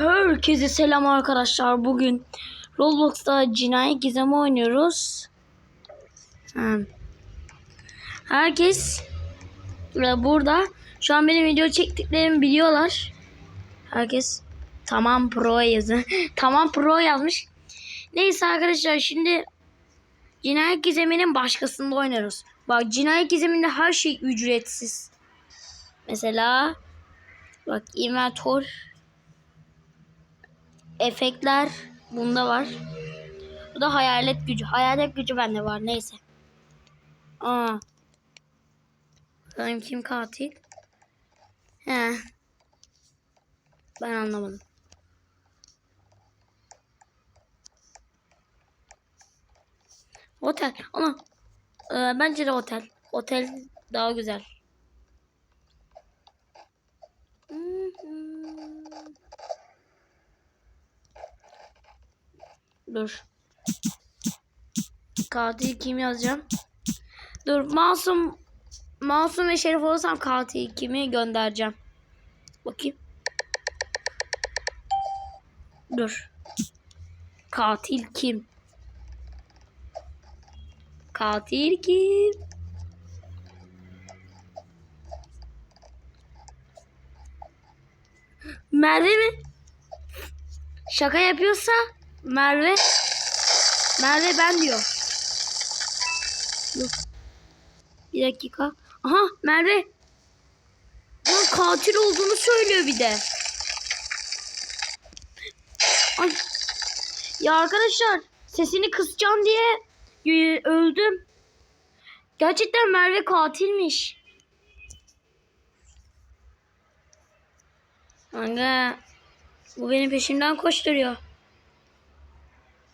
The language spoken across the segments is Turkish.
Herkese selam arkadaşlar. Bugün Roblox'ta cinayet gizemi oynuyoruz. Herkes e, burada. Şu an benim video çektiklerimi biliyorlar. Herkes tamam pro yazın. tamam pro yazmış. Neyse arkadaşlar şimdi cinayet gizeminin başkasında oynarız. Bak cinayet gizeminde her şey ücretsiz. Mesela bak inventör efektler bunda var. Bu da hayalet gücü. Hayalet gücü bende var. Neyse. Aa. Bakalım kim katil? He. Ben anlamadım. Otel. Ama e, bence de otel. Otel daha güzel. Dur. Katil kim yazacağım? Dur masum masum ve şerif olursam katil kimi göndereceğim. Bakayım. Dur. Katil kim? Katil kim? Merve mi? Şaka yapıyorsa Merve Merve ben diyor. Dur. Bir dakika. Aha Merve. Lan katil olduğunu söylüyor bir de. Ay. Ya arkadaşlar sesini kısacağım diye e, öldüm. Gerçekten Merve katilmiş. Aga bu benim peşimden koşturuyor.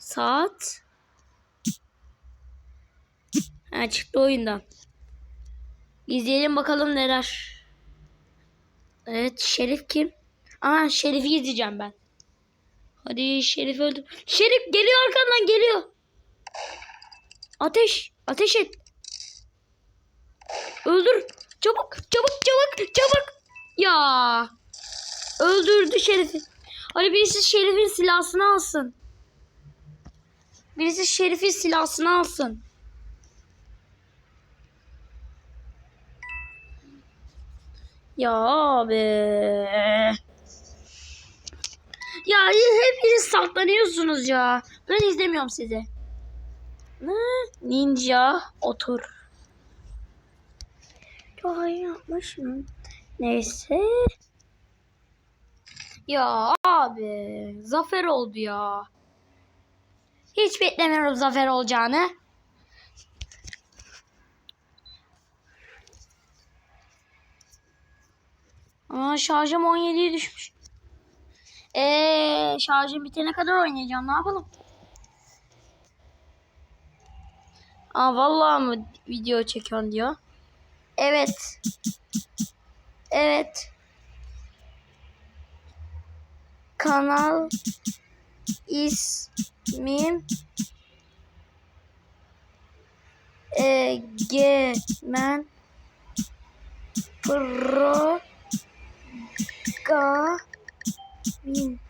Saat. Ha çıktı oyundan. İzleyelim bakalım neler. Evet Şerif kim? Aa Şerif'i izleyeceğim ben. Hadi Şerif öldü. Şerif geliyor arkandan geliyor. Ateş. Ateş et. Öldür. Çabuk çabuk çabuk çabuk. Ya. Öldürdü Şerif'i. Hadi birisi Şerif'in silahını alsın. Birisi Şerif'in silahını alsın. Ya abi. Ya hepiniz saklanıyorsunuz ya. Ben izlemiyorum sizi. Ninja otur. Çok iyi yapmış mı? Neyse. Ya abi. Zafer oldu ya. Hiç beklemiyorum zafer olacağını. Aa şarjım 17'ye düşmüş. Eee şarjım bitene kadar oynayacağım. Ne yapalım? Aa vallahi mı video çekiyorsun diyor. Evet. Evet. Kanal ismim Egemen Pro Gamin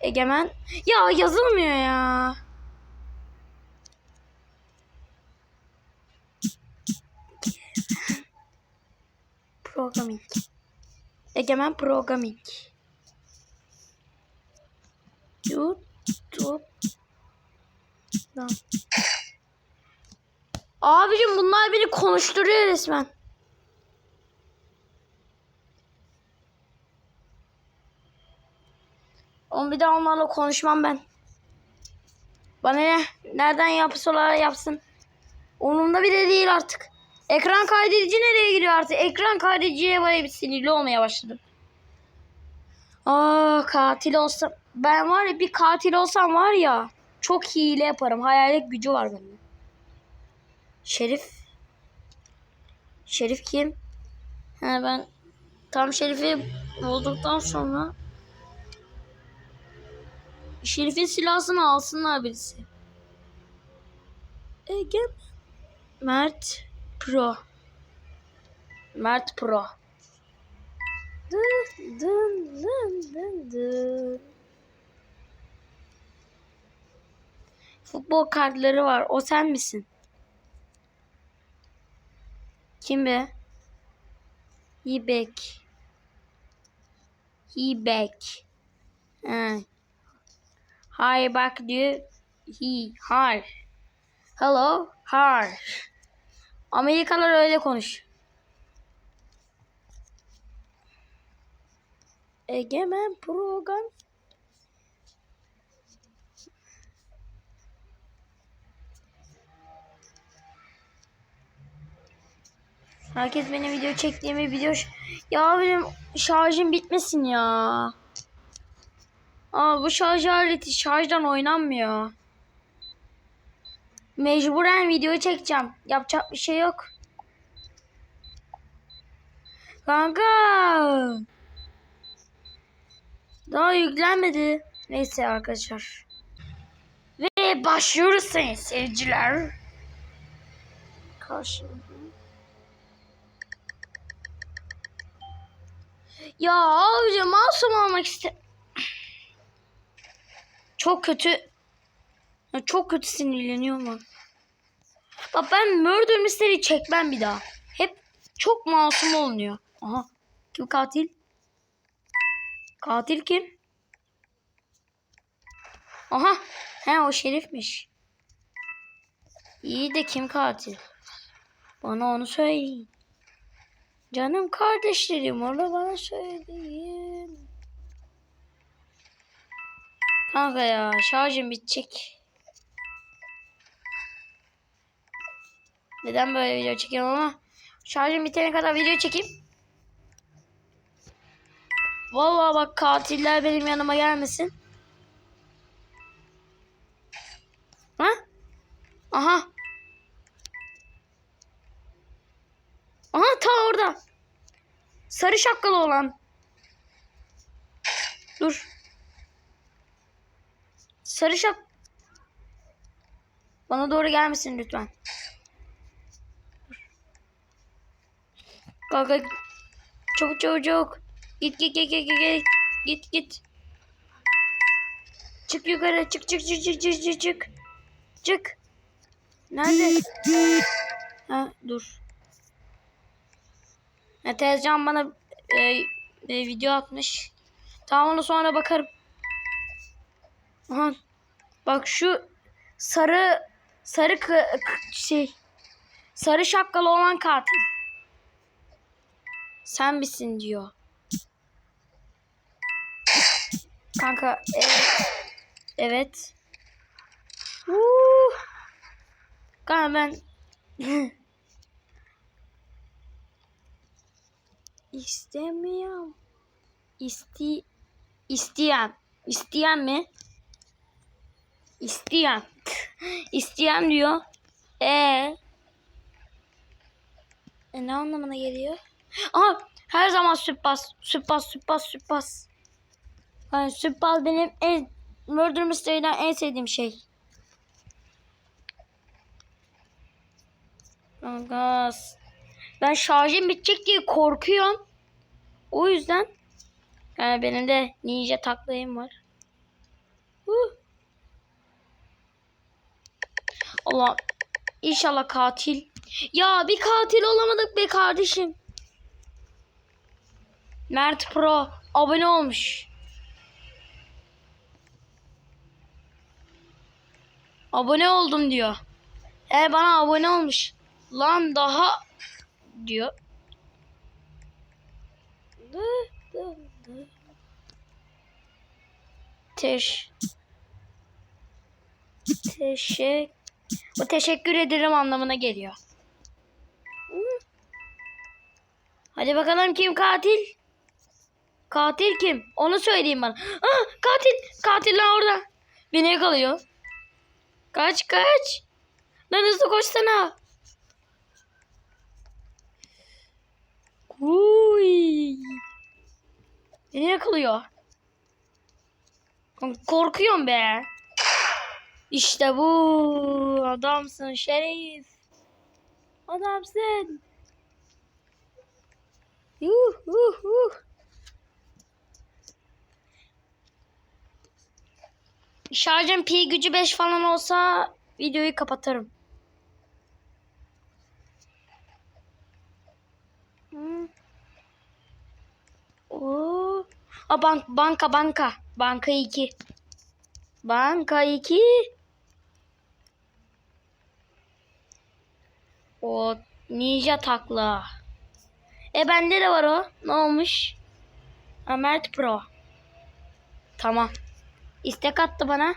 Egemen ya yazılmıyor ya. Programming. Egemen Programming. YouTube. Abicim bunlar beni konuşturuyor resmen. On bir daha onlarla konuşmam ben. Bana ne? Nereden yapsalar yapsın. Onunda bile değil artık. Ekran kaydedici nereye giriyor artık? Ekran kaydediciye böyle bir sinirli olmaya başladım. Aa katil olsam. Ben var ya bir katil olsam var ya. Çok hile yaparım. Hayalet gücü var bende. Şerif. Şerif kim? Ha ben tam Şerif'i bulduktan sonra Şerif'in silahını alsınlar birisi. Ege Mert Pro. Mert Pro. Dın dın. Futbol kartları var. O sen misin? Kim be? Hibek. Hibek. Ha. Hi bak diyor. He. Hi. Hello. Hi. Amerikalılar öyle konuş. Egemen program. Herkes benim video çektiğimi video ya benim şarjım bitmesin ya. Aa bu şarj aleti şarjdan oynanmıyor. Mecburen video çekeceğim. Yapacak bir şey yok. Kanka. Daha yüklenmedi. Neyse arkadaşlar. Ve başlıyoruz sayın seyirciler. Karşımda. Ya abici masum olmak iste... Çok kötü. Ya Çok kötü sinirleniyorum ben. Bak ben Murder Mystery çekmem bir daha. Hep çok masum olunuyor. Aha. Kim katil? Katil kim? Aha. He o şerifmiş. İyi de kim katil? Bana onu söyleyin. Canım kardeşlerim onu bana söyleyin. Kanka ya şarjım bitecek. Neden böyle video çekiyorum ama şarjım bitene kadar video çekeyim. Vallahi bak katiller benim yanıma gelmesin. Ha? Aha. Aha ta orada. Sarı şapkalı olan. Dur. Sarı şap. Bana doğru gelmesin lütfen. Kanka. Çabuk çabuk çabuk. Git git git git git. Git git. Çık yukarı. Çık çık çık çık çık çık çık. Çık. Nerede? Ha dur. Ya Tezcan bana e, e, video atmış. Tamam onu sonra bakarım. Aha. Bak şu sarı sarı kı- şey sarı şapkalı olan katil. Sen misin diyor. Kanka evet. Evet. Uh. Kanka ben İstemiyorum. İsti isteyen. İsteyen mi? İsteyen. İsteyen diyor. E e ne anlamına geliyor? Aha her zaman süpas, süpas, süpas, süpas. Yani süpas benim en Murder Mystery'den en sevdiğim şey. Gaz. Ben şarjım bitecek diye korkuyorum. O yüzden yani benim de ninja taklayım var. Huh. Allah inşallah katil. Ya bir katil olamadık be kardeşim. Mert Pro abone olmuş. Abone oldum diyor. E bana abone olmuş. Lan daha diyor. Teş. Teşek. O teşekkür ederim anlamına geliyor. Hadi bakalım kim katil? Katil kim? Onu söyleyeyim bana. Ah, katil. Katil lan orada. Beni yakalıyor. Kaç kaç. Lan hızlı koşsana. Uy. Beni yakalıyor. Korkuyorum be. İşte bu. Adamsın Şerif. Adamsın. Yuh yuh. Şarjım pi gücü 5 falan olsa videoyu kapatırım. Hmm. Oo. A bank banka banka. Banka 2. Banka 2. O ninja takla. E bende de var o. Ne olmuş? Ha, Mert Pro. Tamam. İstek attı bana.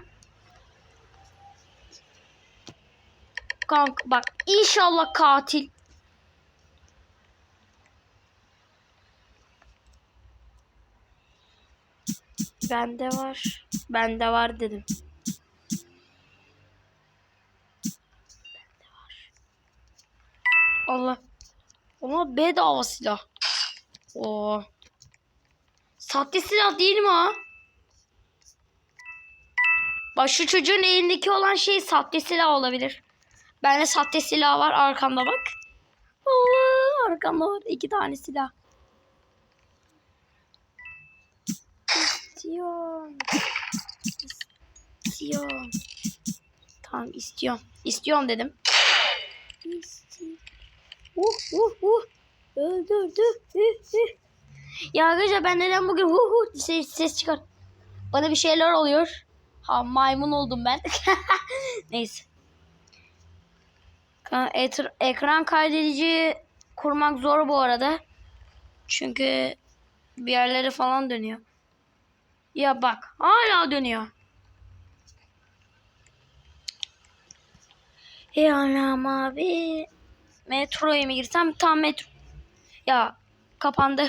Kanka bak inşallah katil. Bende var. Bende var dedim. Allah. Ama bedava silah. Oo. Sahte silah değil mi o? Bak çocuğun elindeki olan şey sahte silah olabilir. Bende sahte silah var arkamda bak. Allah arkamda var iki tane silah. İstiyorum. İstiyorum. Tamam istiyorum. İstiyorum dedim. İstiyorum. Uh uh uh. Öldürdü. Uh, uh. Ya arkadaşlar ben neden bugün hu hu ses, ses çıkar. Bana bir şeyler oluyor. Ha maymun oldum ben. Neyse. Ekran kaydedici kurmak zor bu arada. Çünkü bir yerlere falan dönüyor. Ya bak hala dönüyor. Ya anam abi. Metroya mı girsem tam metro. Ya kapandı.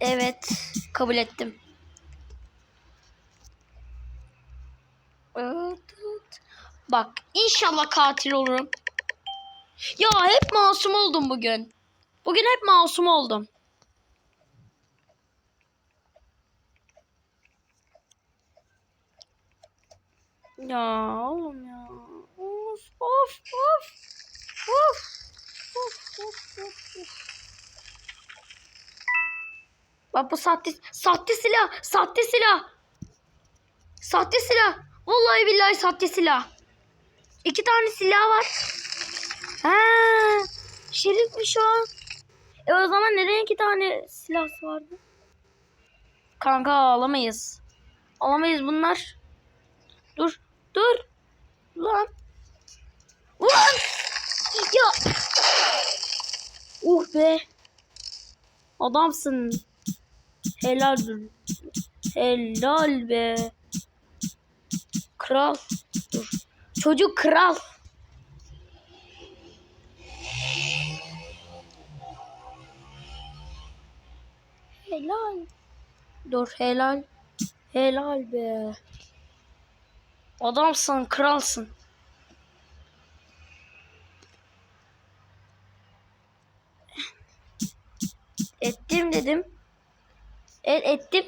Evet kabul ettim. Bak inşallah katil olurum. Ya hep masum oldum bugün. Bugün hep masum oldum. Ya oğlum ya. Of of of. Of. Of of of. of. Bak bu sahte, sahte silah. Sahte silah. Sahte silah. Vallahi billahi sahte silah. İki tane silah var. Ha, şerifmiş o. E o zaman neden iki tane silah vardı? Kanka alamayız. Alamayız bunlar. Dur. Dur. Lan. Lan. Ya. Uh be. Adamsın. Helal. Helal be. Kral. Dur. Çocuk kral. Helal. Dur helal. Helal be. Adamsın, kralsın. Ettim dedim. Et, ettim.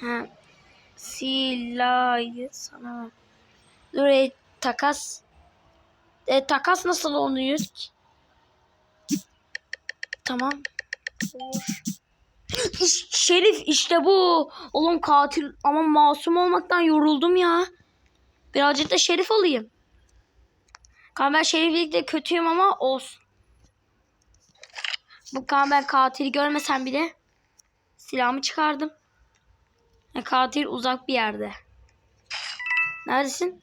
Ha. Silahı sana. Dur e, takas. E, takas nasıl oluyor? Tamam. Olur. Şerif işte bu. Oğlum katil ama masum olmaktan yoruldum ya. Birazcık da şerif olayım. Kan ben şeriflikte kötüyüm ama olsun. Bu kan ben katili görmesem bile silahımı çıkardım. Ya, katil uzak bir yerde. Neredesin?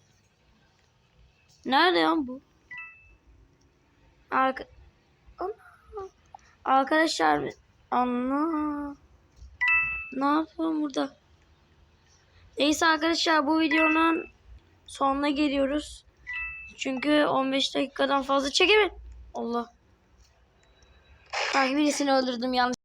Nerede ya bu? Arka... Arkadaşlar Anla. Ne yapıyorum burada? Neyse arkadaşlar bu videonun sonuna geliyoruz. Çünkü 15 dakikadan fazla çekemedim. Allah. Sanki birisini öldürdüm yanlış.